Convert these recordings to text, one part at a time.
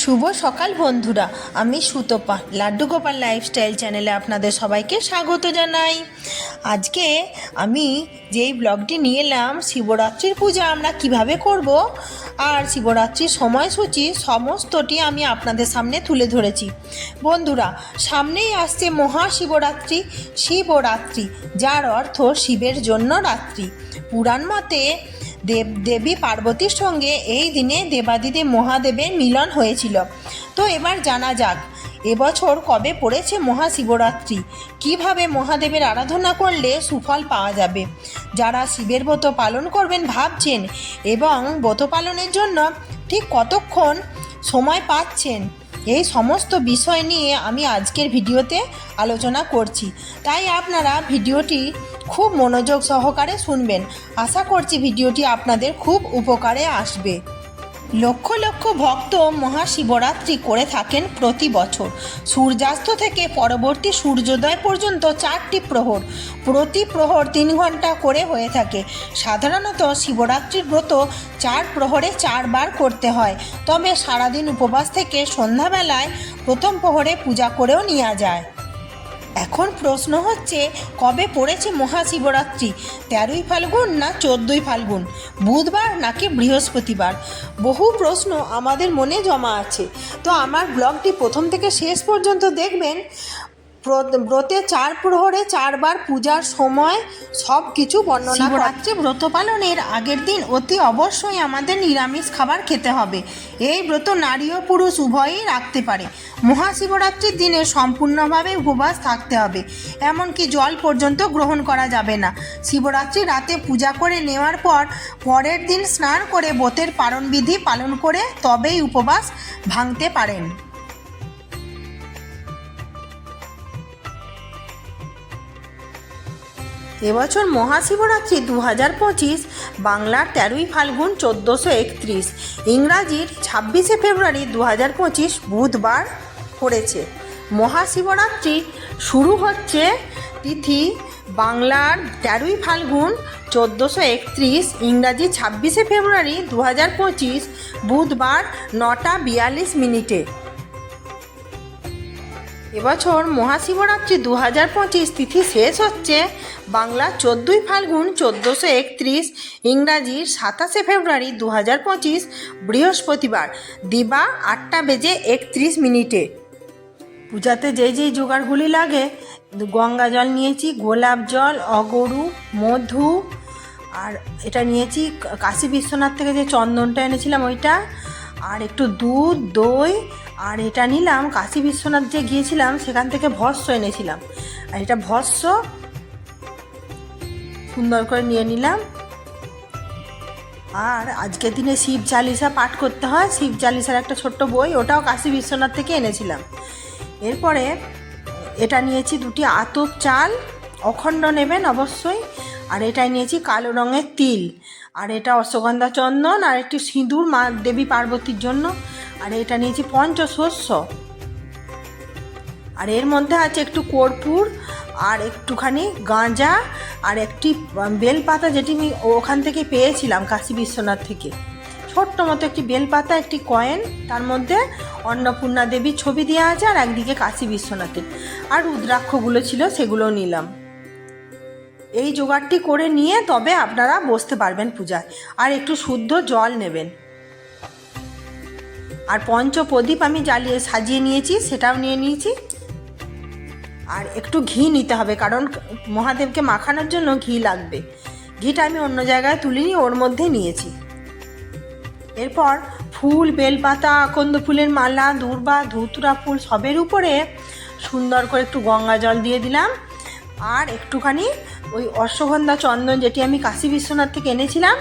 শুভ সকাল বন্ধুরা, আমি সুতপা, লাড্ডু গোপাল লাইফস্টাইল চ্যানেলে আপনাদের সবাইকে স্বাগত জানাই। আজকে আমি যেই ব্লগটি নিয়ে এলাম, শিবরাত্রির পূজা আমরা কীভাবে করব আর শিবরাত্রির সময়সূচি সমস্তটি আমি আপনাদের সামনে তুলে ধরেছি। বন্ধুরা, সামনেই আসছে মহাশিবরাত্রি, শিবরাত্রি, যার অর্থ শিবের জন্য রাত্রি। পুরাণ মতে দেব, দেবী পার্বতীর সঙ্গে এই দিনে দেবাদিদেব মহাদেবের মিলন হয়েছিল। তো এবার জানা যাক, এবছর কবে পড়েছে মহাশিবরাত্রি? কীভাবে মহাদেবের আরাধনা করলে সুফল পাওয়া যাবে? যারা শিবের ব্রত পালন করবেন ভাবছেন এবং ব্রত পালনের জন্য ঠিক কতক্ষণ সময় পাচ্ছেন? এই সমস্ত বিষয় নিয়ে আমি আজকের ভিডিওতে আলোচনা করছি। তাই আপনারা ভিডিওটি খুব মনোযোগ সহকারে শুনবেন। আশা করছি ভিডিওটি আপনাদের খুব উপকারে আসবে। লক্ষ লক্ষ ভক্ত মহাশিবরাত্রি করে থাকেন প্রতি বছর। সূর্যাস্ত থেকে পরবর্তী সূর্যোদয় পর্যন্ত চারটি প্রহর। প্রতি প্রহর তিন ঘণ্টা করে হয়ে থাকে। সাধারণত শিবরাত্রির ব্রত চার প্রহরে চারবার করতে হয়। তবে সারাদিন উপবাস থেকে সন্ধ্যাবেলায় প্রথম প্রহরে পূজা করেও নেওয়া যায়। এখন প্রশ্ন হচ্ছে, কবে পড়েছে মহাশিবরাত্রি? তেরোই ফাল্গুন না চোদ্দোই ফাল্গুন? বুধবার নাকি বৃহস্পতিবার? বহু প্রশ্ন আমাদের মনে জমা আছে। তো আমার ব্লগটি প্রথম থেকে শেষ পর্যন্ত দেখবেন। ব্রত- চার প্রহরে চারবার পূজার সময় সব কিছু বর্ণনা শিবরাত্রি ব্রত পালনের আগের দিন অতি অবশ্যই আমাদের নিরামিষ খাবার খেতে হবে। এই ব্রত নারী ও পুরুষ উভয়ই রাখতে পারে। মহাশিবরাত্রির দিনে সম্পূর্ণভাবে উপবাস থাকতে হবে। এমনকি জল পর্যন্ত গ্রহণ করা যাবে না। শিবরাত্রি রাতে পূজা করে নেওয়ার পর পরের দিন স্নান করে ব্রতের পালনবিধি পালন করে তবেই উপবাস ভাঙতে পারেন। এবছর মহাশিবরাত্রি দু হাজার পঁচিশ, বাংলার তেরোই ফাল্গুন চোদ্দোশো একত্রিশ। ইংরাজির ছাব্বিশে ফেব্রুয়ারি দু হাজার পঁচিশ বুধবার পড়েছে। মহাশিবরাত্রি শুরু হচ্ছে তিথি বাংলার তেরোই ফাল্গুন চোদ্দোশো একত্রিশ, ইংরাজি ছাব্বিশে ফেব্রুয়ারি দু হাজার পঁচিশ, বুধবার নটা বিয়াল্লিশ মিনিটে। এবছর মহাশিবরাত্রি দু হাজার পঁচিশ তিথি শেষ হচ্ছে। বাংলা চোদ্দোই ফাল্গুন চোদ্দোশো একত্রিশ ইংরাজির সাতাশে ফেব্রুয়ারি দু হাজার পঁচিশ, বৃহস্পতিবার দিবা আটটা বেজে একত্রিশ মিনিটে। পূজাতে যেই যেই জোগাড়গুলি লাগে, গঙ্গা জল নিয়েছি, গোলাপ জল, অগরু, মধু, আর এটা নিয়েছি কাশী বিশ্বনাথ থেকে যে চন্দনটা এনেছিলাম ওইটা, আর একটু দুধ, দই আর এটা নিলাম, কাশী বিশ্বনাথ যে গিয়েছিলাম, সেখান থেকে ভস্য এনেছিলাম। আর এটা ভস্য সুন্দর করে নিয়ে নিলাম। আর আজকের দিনে শিব চালিসা পাঠ করতে হয়। শিব চালিসার একটা ছোট্ট বই, ওটাও কাশী বিশ্বনাথ থেকে এনেছিলাম। এরপরে এটা নিয়েছি দুটি আতপ চাল, অখণ্ড নেবেন অবশ্যই। আর এটাই নিয়েছি কালো রঙের তিল। আর এটা অশ্বগন্ধা চন্দন আর একটি সিঁদুর মা দেবী পার্বতীর জন্য। আর এটা নিয়েছি পঞ্চশস্য আর এর মধ্যে আছে একটু কর্পূর, আর একটুখানি গাঁজা, আর একটি বেলপাতা যেটি আমি ওখান থেকে পেয়েছিলাম কাশী বিশ্বনাথ থেকে। ছোট্ট মতো একটি বেলপাতা, একটি কয়েন, তার মধ্যে অন্নপূর্ণা দেবীর ছবি দেওয়া আছে আর একদিকে কাশী বিশ্বনাথের। আর রুদ্রাক্ষগুলো ছিল সেগুলো নিলাম। এই জোগাড়টি করে নিয়ে তবে আপনারা বসতে পারবেন পূজায়। আর একটু শুদ্ধ জল নেবেন। আর পঞ্চপ্রদীপ আমি জ্বালিয়ে সাজিয়ে নিয়েছি, সেটাও নিয়ে নিয়েছি। আর একটু ঘি নিতে হবে, কারণ মহাদেবকে মাখানোর জন্য ঘি লাগবে। ঘিটা আমি অন্য জায়গায় তুলিনি, ওর মধ্যে নিয়েছি। এরপর ফুল, বেলপাতা, আকন্দ ফুলের মালা, দূর্বা, ধুতুরা ফুল সবের উপরে সুন্দর করে একটু গঙ্গা জল দিয়ে দিলাম। আর একটুখানি ওই অশ্বগন্ধা চন্দন যেটি আমি কাশী বিশ্বনাথ থেকে এনেছিলাম,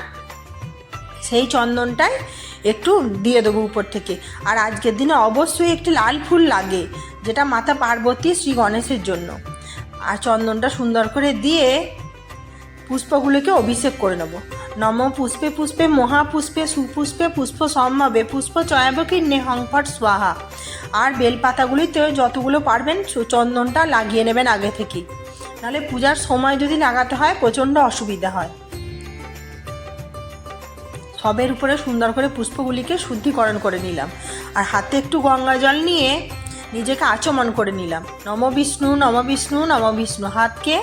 সেই চন্দনটাই একটু দিয়ে দেবো উপর থেকে। আর আজকের দিনে অবশ্যই একটি লাল ফুল লাগে, যেটা মাতা পার্বতী শ্রী গণেশের জন্য। আর চন্দনটা সুন্দর করে দিয়ে পুষ্পগুলোকে অভিষেক করে নেব। নম পুষ্পে পুষ্পে মহাপুষ্পে সুপুষ্পে পুষ্প সম্ভবে পুষ্প চয়াবকীর্ণে হংফট স্বাহা। আর বেলপাতাগুলিতে যতগুলো পারবেন চন্দনটা লাগিয়ে নেবেন আগে থেকেই। নাহলে পূজার সময় যদি লাগাতে হয়, প্রচণ্ড অসুবিধা হয়। সবের উপরে সুন্দর করে পুষ্পগুলিকে শুদ্ধিকরণ করে নিলাম। আর হাতে একটু গঙ্গা জল নিয়ে নিজেকে আচমন করে নিলাম। নম বিষ্ণু নম বিষ্ণু নম বিষ্ণু। হাতকে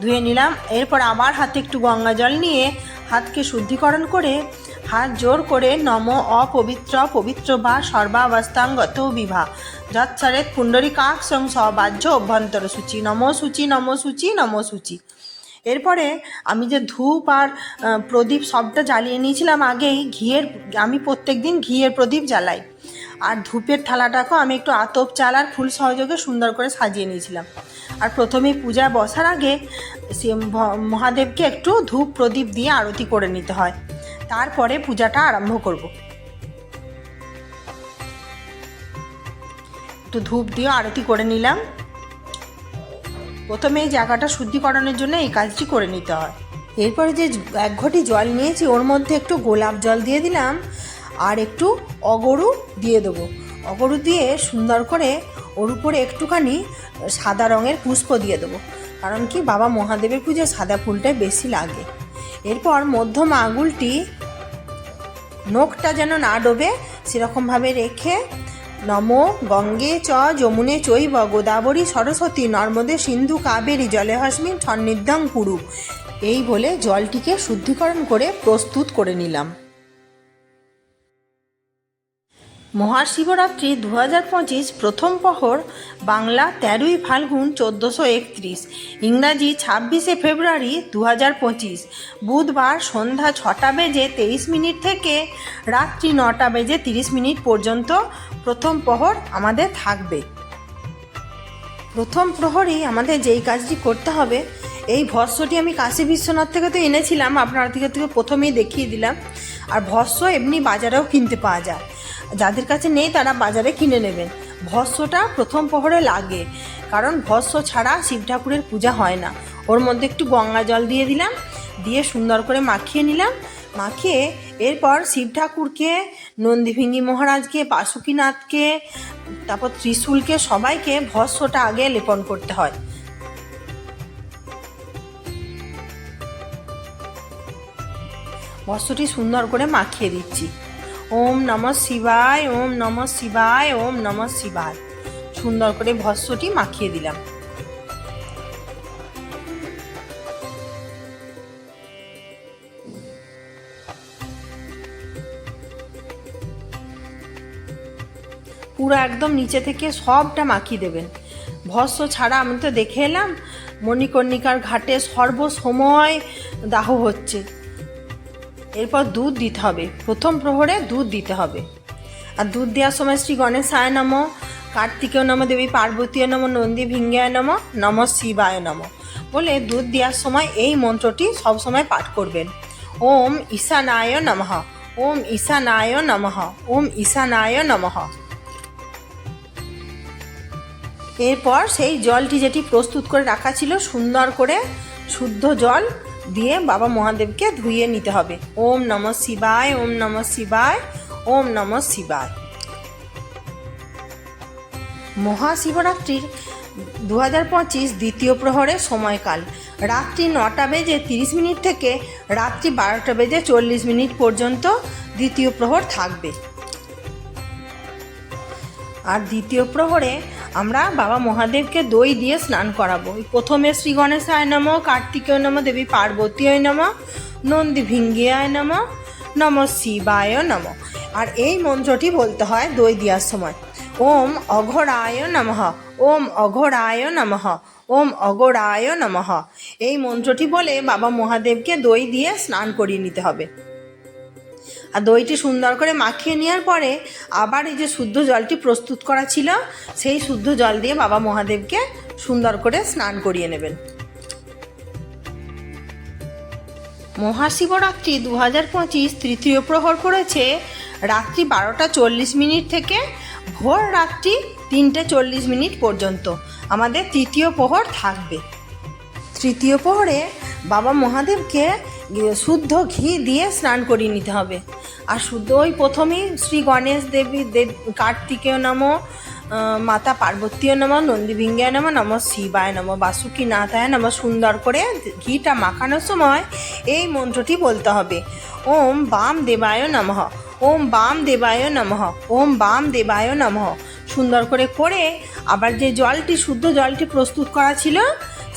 ধুয়ে নিলাম। এরপর আবার হাতে একটু গঙ্গা জল নিয়ে হাতকে শুদ্ধিকরণ করে হাত জোর করে নম অপবিত্র, পবিত্র বা সর্বাবস্থাঙ্গত বিভা। যৎসরেত পুণ্ডরী কাক সং সবাহ্য অভ্যন্তর সূচি নম সূচি নম সূচি নম সূচি। এরপরে আমি যে ধূপ আর প্রদীপ সবটা জ্বালিয়ে নিয়েছিলাম আগেই, ঘিয়ের, আমি প্রত্যেক দিন ঘিয়ের প্রদীপ জ্বালাই। আর ধূপের থালাটাকেও আমি একটু আতপ চাল আর ফুল সহযোগে সুন্দর করে সাজিয়ে নিয়েছিলাম। আর প্রথমে পূজায় বসার আগে মহাদেবকে একটু ধূপ প্রদীপ দিয়ে আরতি করে নিতে হয়। তারপরে পূজাটা আরম্ভ করব। একটু ধূপ দিয়ে আরতি করে নিলাম। প্রথমে এই জায়গাটা শুদ্ধিকরণের জন্য এই কাজটি করে নিতে হয়। এরপরে যে এক ঘটি জল নিয়েছি, ওর মধ্যে একটু গোলাপ জল দিয়ে দিলাম, আর একটু অগরু দিয়ে দেবো। অগরু দিয়ে সুন্দর করে ওর উপরে একটুখানি সাদা রঙের পুষ্প দিয়ে দেবো। কারণ কি, বাবা মহাদেবের পুজোয় সাদা ফুলটাই বেশি লাগে। এরপর মধ্যম আঙুলটি, নখটা যেন না ডোবে, সেরকমভাবে রেখে নম গঙ্গে চ যমুনে চৈব গোদাবরী সরস্বতী নর্মদে সিন্ধু কাবেরী জলে হস্মিন সন্নিধ্যং কুরু। এই বলে জলটিকে শুদ্ধিকরণ করে প্রস্তুত করে নিলাম। মহাশিবরাত্রি দু হাজার পঁচিশ প্রথম প্রহর বাংলা তেরোই ফাল্গুন চোদ্দোশো একত্রিশ, ইংরাজি ছাব্বিশে ফেব্রুয়ারি দু হাজার পঁচিশ, বুধবার সন্ধ্যা ছটা বেজে তেইশ মিনিট থেকে রাত্রি নটা বেজে তিরিশ মিনিট পর্যন্ত প্রথম প্রহর আমাদের থাকবে। প্রথম প্রহরেই আমাদের যেই কাজটি করতে হবে, এই ভস্যটি আমি কাশী বিশ্বনাথ থেকে তো এনেছিলাম, আপনার থেকে থেকে প্রথমেই দেখিয়ে দিলাম। আর ভস্য এমনি বাজারেও কিনতে পাওয়া যায়। যাদের কাছে নেই তারা বাজারে কিনে নেবেন। ভস্যটা প্রথম প্রহরে লাগে, কারণ ভস্য ছাড়া শিব ঠাকুরের পূজা হয় না। ওর মধ্যে একটু গঙ্গা জল দিয়ে দিলাম, দিয়ে সুন্দর করে মাখিয়ে নিলাম মাখিয়ে এরপর শিব ঠাকুরকে, নন্দীভিঙ্গি মহারাজকে, বাসুকীনাথকে, তারপর ত্রিশূলকে, সবাইকে ভস্যটা আগে লেপন করতে হয়। ভস্যটি সুন্দর করে মাখিয়ে দিচ্ছি। ওম নম শিবায়, ওম নম শিবায়, ওম নম শিবায়। সুন্দর করে ভস্যটি মাখিয়ে দিলাম। পুরো একদম নিচে থেকে সবটা মাখিয়ে দেবেন। ভস্য ছাড়া আমি তো দেখে এলাম, মণিকর্ণিকার ঘাটে সর্বসময় দাহ হচ্ছে। এরপর দুধ দিতে হবে, প্রথম প্রহরে দুধ দিতে হবে। আর দুধ দেওয়ার সময় শ্রী গণেশায় নম, কার্তিকেয় নম, দেবী পার্বতীয় নম, নন্দী ভিঙ্গায় নম নম শিবায় নম বলে দুধ দেওয়ার সময় এই মন্ত্রটি সবসময় পাঠ করবেন। ওম ঈশানায় নমঃ, ওম ঈশানায় নমঃ, ওম ঈশানায় নমঃ। এরপর সেই জলটি যেটি প্রস্তুত করে রাখা ছিল সুন্দর করে শুদ্ধ জল দিয়ে বাবা মহাদেবকে ধুয়ে নিতে হবে। ওম নম শিবায়, ওম নম শিবায়, ওম নম শিবায়। মহাশিবরাত্রির দু হাজার পঁচিশ দ্বিতীয় প্রহরে সময়কাল। রাত্রি নটা বেজে তিরিশ মিনিট থেকে রাত্রি বারোটা বেজে চল্লিশ মিনিট পর্যন্ত দ্বিতীয় প্রহর থাকবে। আর দ্বিতীয় প্রহরে আমরা বাবা মহাদেবকে দই দিয়ে স্নান করাবো। প্রথমে শ্রী গণেশায় নম, কার্তিকেয় নম, দেবী পার্বতীয় নম, নন্দী ভিঙ্গিয়ায় নম নম শিবায় নম। আর এই মন্ত্রটি বলতে হয় দই দেওয়ার সময়। ওম অঘরায় নমঃ, ওম অঘরায় নমঃ, ওম অঘরায় নমঃ। এই মন্ত্রটি বলে বাবা মহাদেবকে দই দিয়ে স্নান করিয়ে নিতে হবে। আর দইটি সুন্দর করে মাখিয়ে নেওয়ার পরে আবার এই যে শুদ্ধ জলটি প্রস্তুত করা ছিল, সেই শুদ্ধ জল দিয়ে বাবা মহাদেবকে সুন্দর করে স্নান করিয়ে নেবেন। মহাশিবরাত্রি দু হাজার পঁচিশ তৃতীয় প্রহর পড়েছে রাত্রি বারোটা চল্লিশ মিনিট থেকে ভোর রাত্রি তিনটে চল্লিশ মিনিট পর্যন্ত। আমাদের তৃতীয় প্রহর থাকবে। তৃতীয় প্রহরে বাবা মহাদেবকে শুদ্ধ ঘি দিয়ে স্নান করিয়ে নিতে হবে। আর শুদ্ধ ওই প্রথমেই শ্রী গণেশ দেবী দেব, কার্তিকেয় নম মাতা পার্বতীয় নম, নন্দীভিঙ্গায় নম নম শিবায় নম বাসুকি নাথায় নম, সুন্দর করে ঘিটা মাখানোর সময় এই মন্ত্রটি বলতে হবে। ওম বাম দেবায় নমঃ, ওম বাম দেবায় নমঃ, ওম বাম দেবায় নমঃ। সুন্দর করে করে আবার যে জলটি, শুদ্ধ জলটি প্রস্তুত করা ছিল,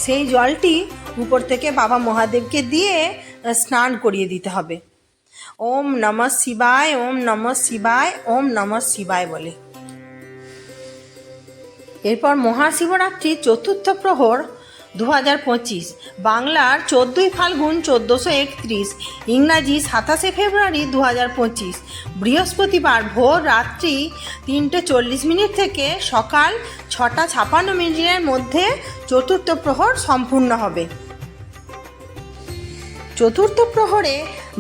সেই জলটি উপর থেকে বাবা মহাদেবকে দিয়ে স্নান করিয়ে দিতে হবে। ওম নম শিবায়, ওম নম শিবায়, ওম নম শিবায় বলে। এরপর মহাশিবরাত্রি চতুর্থ প্রহর দু হাজার পঁচিশ, বাংলার চোদ্দোই ফাল্গুন চোদ্দোশো একত্রিশ, ইংরাজি সাতাশে ফেব্রুয়ারি দু হাজার পঁচিশ, বৃহস্পতিবার ভোর রাত্রি তিনটে চল্লিশ মিনিট থেকে সকাল ছটা ছাপান্ন মিনিটের মধ্যে চতুর্থ প্রহর সম্পূর্ণ হবে। চতুর্থ প্রহরে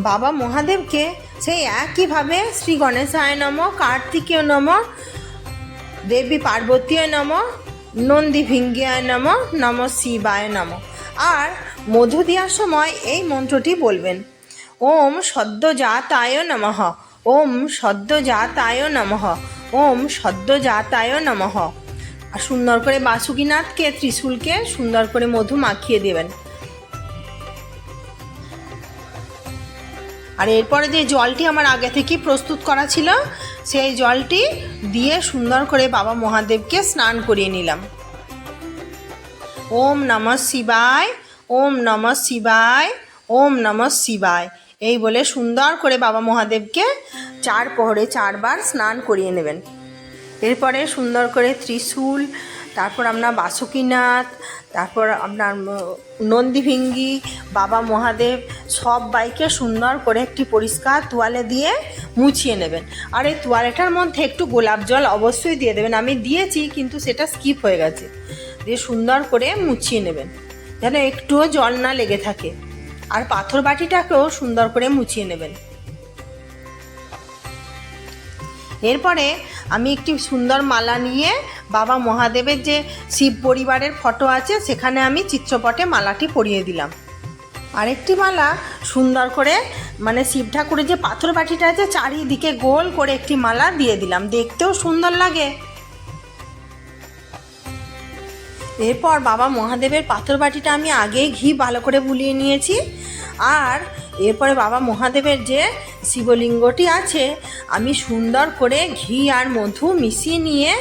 বাবা মহাদেবকে সেই একইভাবে শ্রী গণেশায় নম, কার্তিকেয় নম, দেবী পার্বতীয় নম, নন্দী ভিঙ্গিয়ায় নম নম শিবায় নম। আর মধু দেওয়ার সময় এই মন্ত্রটি বলবেন, ওম সদ্যজাতায় নমঃ, ওম সদ্যজাতায় নমঃ, ওম সদ্যজাতায় নমঃ। আর সুন্দর করে বাসুকীনাথকে, ত্রিশূলকে সুন্দর করে মধু মাখিয়ে দেবেন। আর এরপরে যে জলটি আমার আগে থেকেই প্রস্তুত করা ছিল, সেই জলটি দিয়ে সুন্দর করে বাবা মহাদেবকে স্নান করিয়ে নিলাম। ওম নম শিবায়, ওম নম শিবায়, ওম নম শিবায়। এই বলে সুন্দর করে বাবা মহাদেবকে চার প্রহরে চারবার স্নান করিয়ে নেবেন। এরপরে সুন্দর করে ত্রিশূল তারপর আপনার বাসুকীনাথ, তারপর আপনার নন্দীভিঙ্গি, বাবা মহাদেব, সব বাইকে সুন্দর করে একটি পরিষ্কার তোয়ালে দিয়ে মুছিয়ে নেবেন। আর এই তোয়ালেটার মধ্যে একটু গোলাপ জল অবশ্যই দিয়ে দেবেন। আমি দিয়েছি, কিন্তু সেটা স্কিপ হয়ে গেছে। দিয়ে সুন্দর করে মুছিয়ে নেবেন। যেন একটুও জল না লেগে থাকে। আর পাথর বাটিটাকেও সুন্দর করে মুছিয়ে নেবেন। এরপরে আমি একটি সুন্দর মালা নিয়ে বাবা মহাদেবের যে শিব পরিবারের ফটো আছে, সেখানে আমি চিত্রপটে মালাটি পরিয়ে দিলাম। আরেকটি মালা সুন্দর করে মানে শিব ঠাকুরের যে পাথর বাটিটা আছে, চারিদিকে গোল করে একটি মালা দিয়ে দিলাম। দেখতেও সুন্দর লাগে। এরপর বাবা মহাদেবের পাথর বাটিটা আমি আগেই ঘি ভালো করে বুলিয়ে নিয়েছি। আর এরপরে বাবা মহাদেবের যে শিবলিঙ্গটি আছে, আমি সুন্দর করে ঘি আর মধু মিশিয়ে নিয়ে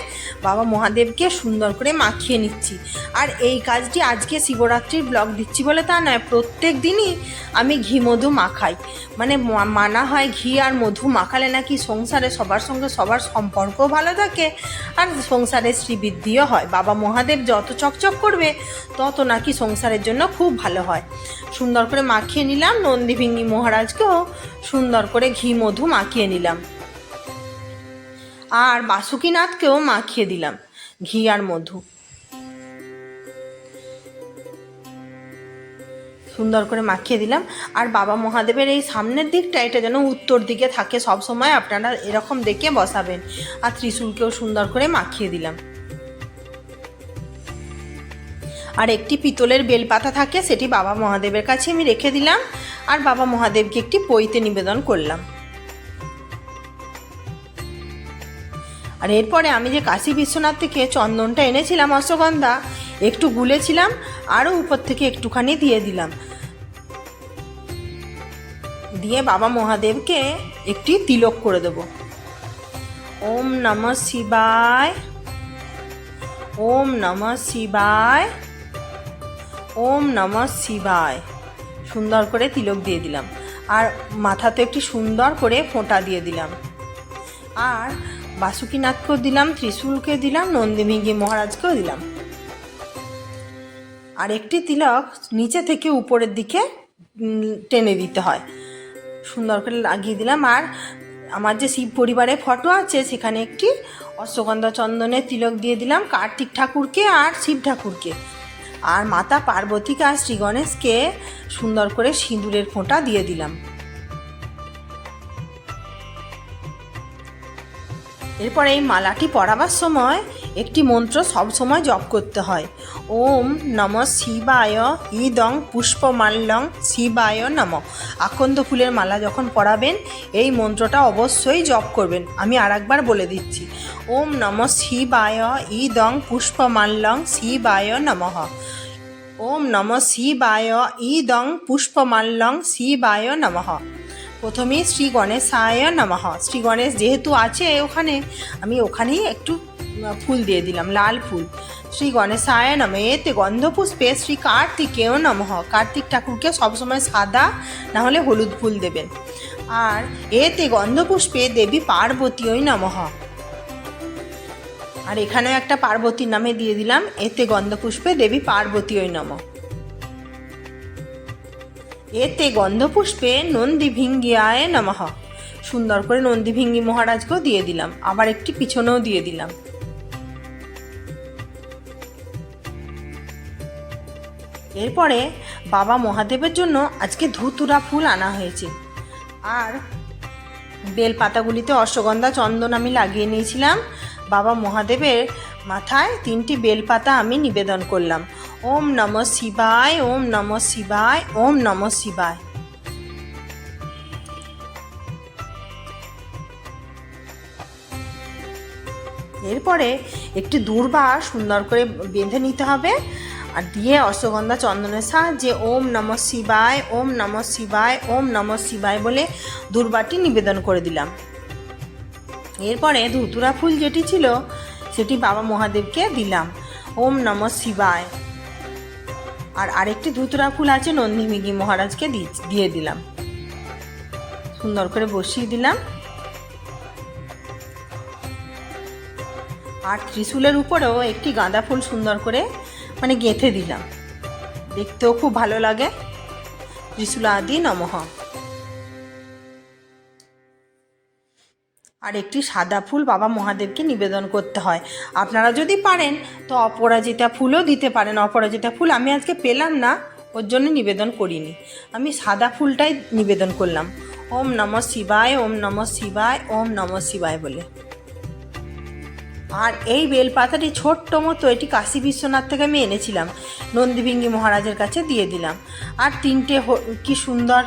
বাবা মহাদেবকে সুন্দর করে মাখিয়ে নিচ্ছি। আর এই কাজটি আজকে শিবরাত্রির ব্লগ দিচ্ছি বলে তা নয়, প্রত্যেক দিনই আমি ঘি মধু মাখাই। মানে মানা হয় ঘি আর মধু মাখালে নাকি সংসারে সবার সঙ্গে সবার সম্পর্ক ভালো থাকে আর সংসারে শ্রীবৃদ্ধিও হয়। বাবা মহাদেব যত চকচক করবে, তত নাকি সংসারের জন্য খুব ভালো হয়। সুন্দর করে মাখিয়ে নিলাম নন্দীভিঙ্গি মহারাজকেও সুন্দর করে ঘি মধু মাখিয়ে নিলাম। আর বাসুকীনাথকেও মাখিয়ে দিলাম ঘি আর মধু। সুন্দর করে মাখিয়ে দিলাম। আর বাবা মহাদেবের এই সামনের দিকটা, এটা যেন উত্তর দিকে থাকে সব সময় আপনারা এরকম দেখে বসাবেন। আর ত্রিশূলকেও সুন্দর করে মাখিয়ে দিলাম। আর একটি পিতলের বেলপাতা থাকে, সেটি বাবা মহাদেবের কাছে আমি রেখে দিলাম। আর বাবা মহাদেবকে একটি পইতে নিবেদন করলাম। আর এরপরে আমি যে কাশী বিশ্বনাথ থেকে চন্দনটা এনেছিলাম, অশ্বগন্ধা, একটু গুলেছিলাম, আরও উপর থেকে একটুখানি দিয়ে দিলাম। দিয়ে বাবা মহাদেবকে একটি তিলক করে দেব। ওম নম শিবায়, ওম নম শিবায়। ওম নম শিবায়। সুন্দর করে তিলক দিয়ে দিলাম। আর মাথাতে একটি সুন্দর করে ফোঁটা দিয়ে দিলাম। আর বাসুকীনাথকেও দিলাম ত্রিশূলকে দিলাম নন্দীমিঙ্গি মহারাজকেও দিলাম। আর একটি তিলক নিচে থেকে উপরের দিকে টেনে দিতে হয়। সুন্দর করে লাগিয়ে দিলাম। আর আমার যে শিব পরিবারের ফটো আছে, সেখানে একটি অশ্বগন্ধা চন্দনের তিলক দিয়ে দিলাম। কার্তিক ঠাকুরকে আর শিব ঠাকুরকে। আর মাতা পার্বতীকে আর শ্রী গণেশকে সুন্দর করে সিঁদুরের ফোঁটা দিয়ে দিলাম। এরপর এই মালাটি পরাবার সময় একটি মন্ত্র সবসময় জপ করতে হয়। ওম নম শিবায় ইদং পুষ্পমাল্যং শিবায় নম। আকন্দ ফুলের মালা যখন পরাবেন, এই মন্ত্রটা অবশ্যই জপ করবেন। আমি আর একবার বলে দিচ্ছি। ওম নম শিবায় ইদং পুষ্পমাল্যং শিবায় নমঃ। ওম নম শিবায় ইদং পুষ্পমাল্যং শিবায় নমঃ। প্রথমে শ্রী গণেশায় নমঃ। শ্রী গণেশ যেহেতু আছে ওখানে, আমি ওখানেই একটু ফুল দিয়ে দিলাম, লাল ফুল। শ্রী গণেশায় নম এতে গন্ধপুষ্পে শ্রী কার্তিকেয় নমঃ। কার্তিক ঠাকুরকে সবসময় সাদা না হলে হলুদ ফুল দেবেন। আর এতে গন্ধপুষ্পে দেবী পার্বতীয় নমঃ। আর এখানেও একটা পার্বতীর নামে দিয়ে দিলাম, এতে গন্ধপুষ্পে দেবী পার্বতী ওই নম। এতে গন্ধপুষ্পে নন্দী ভিঙ্গিয়ায় নমঃ। সুন্দর করে নন্দী ভিঙ্গি মহারাজকেও দিয়ে দিলাম, আবার একটি পিছনেও দিয়ে দিলাম। এরপরে বাবা মহাদেবের জন্য আজকে ধুতুরা ফুল আনা হয়েছে। আর বেল পাতাগুলিতে অশ্বগন্ধা চন্দন আমি লাগিয়ে নিয়েছিলাম। বাবা মহাদেবের মাথায় তিনটি বেলপাতা আমি নিবেদন করলাম। ওম নম শিবায়, ওম নম শিবায়, ওম নম শিবায়। এরপরে একটি দূর্বা সুন্দর করে বেঁধে নিতে হবে। আর দিয়ে অশ্বগন্ধা চন্দনের সাহায্যে ওম নম শিবায় ওম নম শিবায় ওম নম শিবায় বলে দূর্বাটি নিবেদন করে দিলাম এরপরে ধুতুরা ফুল যেটি ছিল সেটি বাবা মহাদেবকে দিলাম ওম নম শিবায় আর আরেকটি ধুতুরা ফুল আছে নন্দীমিগি মহারাজকে দিয়ে দিলাম সুন্দর করে বসিয়ে দিলাম আর ত্রিশূলের উপরেও একটি গাঁদা ফুল সুন্দর করে মানে গেঁথে দিলাম। দেখতেও খুব ভালো লাগে। ত্রিশূল আদি নমঃ। আর একটি সাদা ফুল বাবা মহাদেবকে নিবেদন করতে হয়। আপনারা যদি পারেন, তো অপরাজিতা ফুলও দিতে পারেন। অপরাজিতা ফুল আমি আজকে পেলাম না, ওর জন্য নিবেদন করিনি। আমি সাদা ফুলটাই নিবেদন করলাম। ওম নম শিবায়, ওম নম শিবায়, ওম নম শিবায় বলে। আর এই বেলপাতাটি ছোট্ট মতো এটি কাশী বিশ্বনাথ থেকে আমি এনেছিলাম। নন্দীভিঙ্গি মহারাজের কাছে দিয়ে দিলাম। আর তিনটে কি সুন্দর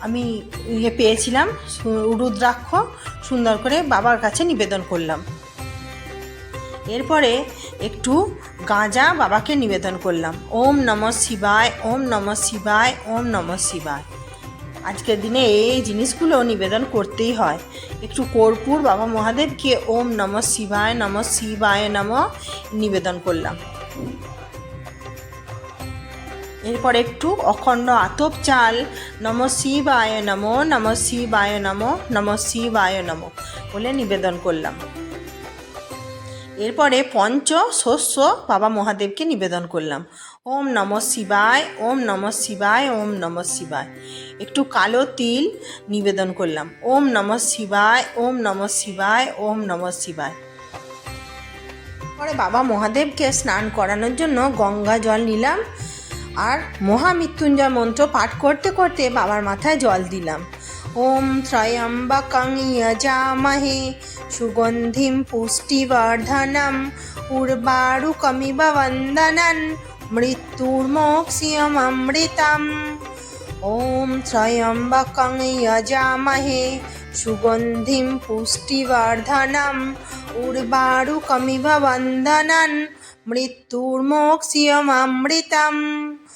আমি ইয়ে পেয়েছিলাম, রুদ্রাক্ষ সুন্দর করে বাবার কাছে নিবেদন করলাম। এরপরে একটু গাঁজা বাবাকে নিবেদন করলাম। ওম নম শিবায়, ওম নম শিবায়, ওম নম শিবায়। আজকের দিনে এই জিনিসগুলো নিবেদন করতেই হয়। একটু কর্পূর বাবা মহাদেবকে ওম নম শিবায় নম শিবায় নম নিবেদন করলাম। এরপর একটু অখণ্ড আতপ চাল, নম শিবায় নম নম শিবায় নম নম শিবায় নম বলে নিবেদন করলাম। এরপরে পঞ্চ শস্য বাবা মহাদেবকে নিবেদন করলাম। ওম নম শিবায়, ওম নম শিবায়, ওম নম শিবায়। একটু কালো তিল নিবেদন করলাম। ওম নম শিবায়, ওম নম শিবায়, ওম নম শিবায়। পরে বাবা মহাদেবকে স্নান করানোর জন্য গঙ্গা জল নিলাম। আর মহামৃত্যুঞ্জয় মন্ত্র পাঠ করতে করতে বাবার মাথায় জল দিলাম। ওম ত্রয়ম্বকং যজামহে সুগন্ধিম পুষ্টিবর্ধনম উর্বারুকমিব বন্দনন মৃত্যুর্মোক্ষ্যমৃতম ওম ত্রয়ম্বকং যজামহে সুগন্ধিম পুষ্টিবর্ধনম উর্বারুকমিব বন্দনন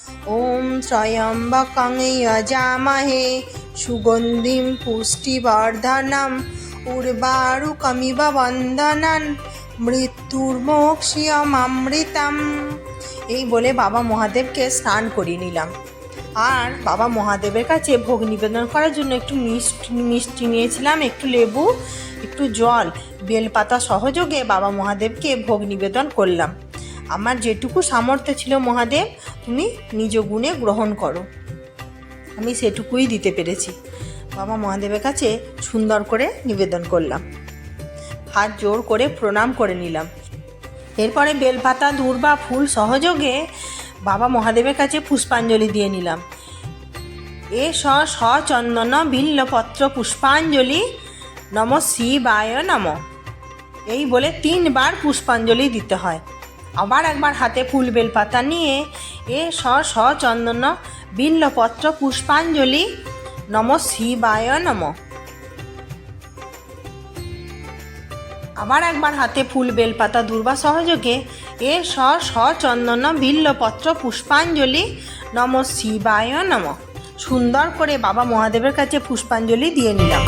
মৃত্যুর্মোক্ষ্যমৃতম ওম ত্রয়ম্বকং যজামহে সুগন্ধিম পুষ্টিবর্ধনম উর্বারুকমিব বন্দনন মৃত্যুর্মোক্ষ্যমৃতম এই বলে বাবা মহাদেবকে স্নান করিয়ে নিলাম। আর বাবা মহাদেবের কাছে ভোগ নিবেদন করার জন্য একটু মিষ্টি মিষ্টি নিয়েছিলাম, একটু লেবু, একটু জল, বেলপাতা সহযোগে বাবা মহাদেবকে ভোগ নিবেদন করলাম। আমার যেটুকু সামর্থ্য ছিল মহাদেব, তুমি নিজ গুণে গ্রহণ করো। আমি সেটুকুই দিতে পেরেছি। বাবা মহাদেবের কাছে সুন্দর করে নিবেদন করলাম। হাত জোর করে প্রণাম করে নিলাম। এরপরে বেলপাতা, দূর্বা, ফুল সহযোগে বাবা মহাদেবের কাছে পুষ্পাঞ্জলি দিয়ে নিলাম। এ স সচন্দন বিল্লপত্র পুষ্পাঞ্জলি, নম শিবায় নম। এই বলে তিনবার পুষ্পাঞ্জলি দিতে হয়। আবার একবার হাতে ফুল বেলপাতা নিয়ে এ স স চন্দন বিল্লপত্র পুষ্পাঞ্জলি নম শিবায় নম। আবার একবার হাতে ফুল বেলপাতা দুর্বা সহযোগে এ স স চন্দন বিল্লপত্র পুষ্পাঞ্জলি নম শিবায় নম। সুন্দর করে বাবা মহাদেবের কাছে পুষ্পাঞ্জলি দিয়ে নিলাম।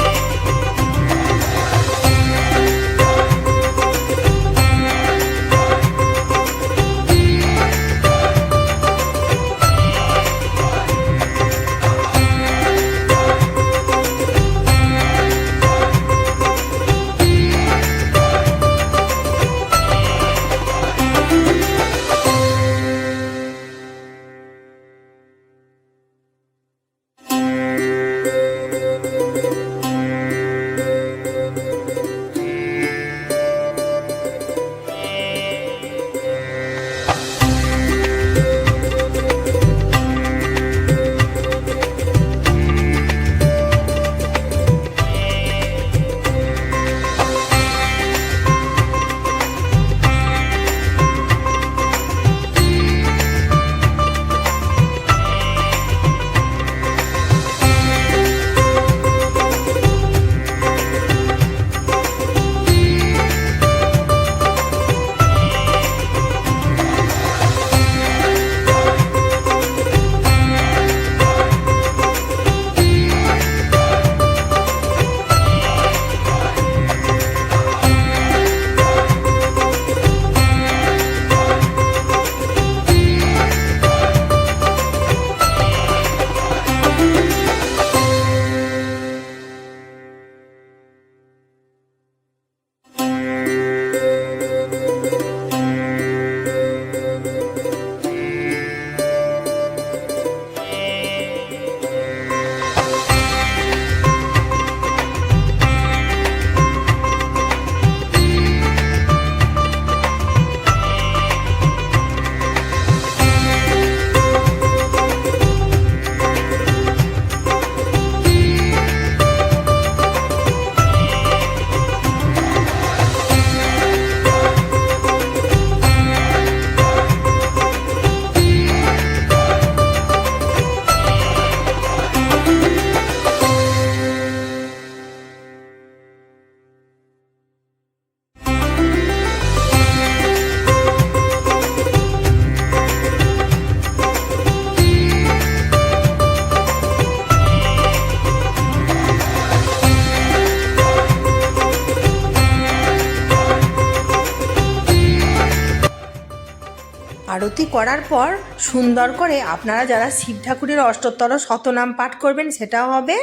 আরতি করার পর সুন্দর করে আপনারা যারা শিব ঠাকুরের অষ্টোত্তর শতনাম পাঠ করবেন সেটাও হবে।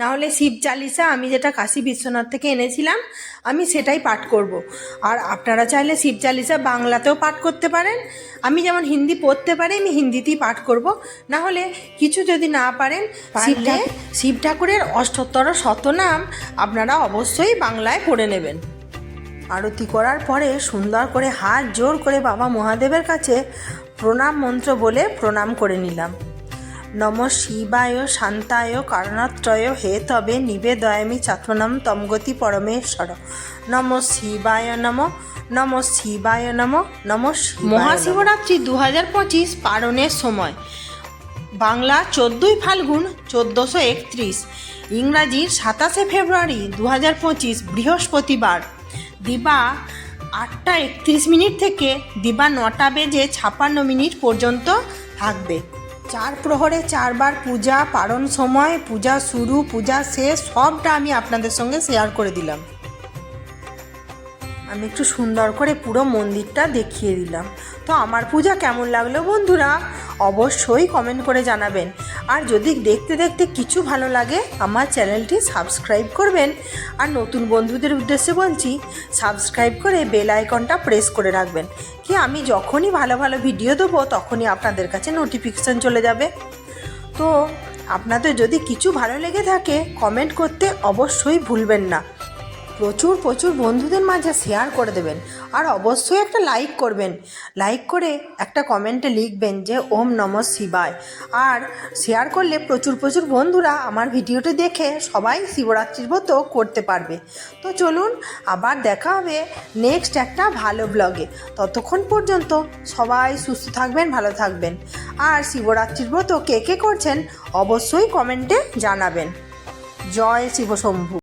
না হলে শিব চালিসা আমি যেটা কাশী বিশ্বনাথ থেকে এনেছিলাম আমি সেটাই পাঠ করব। আর আপনারা চাইলে শিব চালিসা বাংলাতেও পাঠ করতে পারেন। আমি যেমন হিন্দি পড়তে পারি আমি হিন্দিতেই পাঠ করব। না হলে কিছু যদি না পারেন শিব ঠাকুরের অষ্টোত্তর শতনাম আপনারা অবশ্যই বাংলায় পড়ে নেবেন। আরতি করার পরে সুন্দর করে হাত জোর করে বাবা মহাদেবের কাছে প্রণাম মন্ত্র বলে প্রণাম করে নিলাম। নম শিবায় শান্তায় কারণাত্রয় হে তবে নিবেদয়ামি চাত্মনাম তমগতি পরমেশ্বর। নম শিবায় নম নম শিবায় নম নম মহাশিবরাত্রি দু হাজার পঁচিশ পালনের সময়। বাংলা চোদ্দোই ফাল্গুন চোদ্দোশো একত্রিশ। ইংরাজির সাতাশে ফেব্রুয়ারি দু হাজার পঁচিশ বৃহস্পতিবার। দিবা আটটা একত্রিশ মিনিট থেকে দিবা নটা বেজে ছাপান্ন মিনিট পর্যন্ত থাকবে। চার প্রহরে চারবার পূজা, পারণ সময়, পূজা শুরু, পূজা শেষ, সবটা আমি আপনাদের সঙ্গে শেয়ার করে দিলাম। আমি একটু সুন্দর করে পুরো মন্দিরটা দেখিয়ে দিলাম। তো আমার পূজা কেমন লাগল বন্ধুরা? অবশ্যই কমেন্ট করে জানাবেন। আর যদি দেখতে দেখতে কিছু ভালো লাগে, আমার চ্যানেলটি সাবস্ক্রাইব করবেন। আর নতুন বন্ধুদের উদ্দেশ্যে বলছি সাবস্ক্রাইব করে বেল আইকনটা প্রেস করে রাখবেন। কি আমি যখনই ভালো ভালো ভিডিও দেবো, তখনই আপনাদের কাছে নোটিফিকেশান চলে যাবে। তো আপনাদের যদি কিছু ভালো লেগে থাকে কমেন্ট করতে অবশ্যই ভুলবেন না। প্রচুর প্রচুর বন্ধুদের মাঝে শেয়ার করে দেবেন। আর অবশ্যই একটা লাইক করবেন। লাইক করে একটা কমেন্টে লিখবেন যে, ওম নম শিবায়। আর শেয়ার করলে প্রচুর প্রচুর বন্ধুরা আমার ভিডিওটি দেখে সবাই শিবরাত্রির ব্রত করতে পারবে। তো চলুন, আবার দেখা হবে নেক্সট একটা ভালো ব্লগে ততক্ষণ পর্যন্ত সবাই সুস্থ থাকবেন, ভালো থাকবেন। আর শিবরাত্রির ব্রত কে কে করছেন অবশ্যই কমেন্টে জানাবেন। জয় শিবশম্ভু।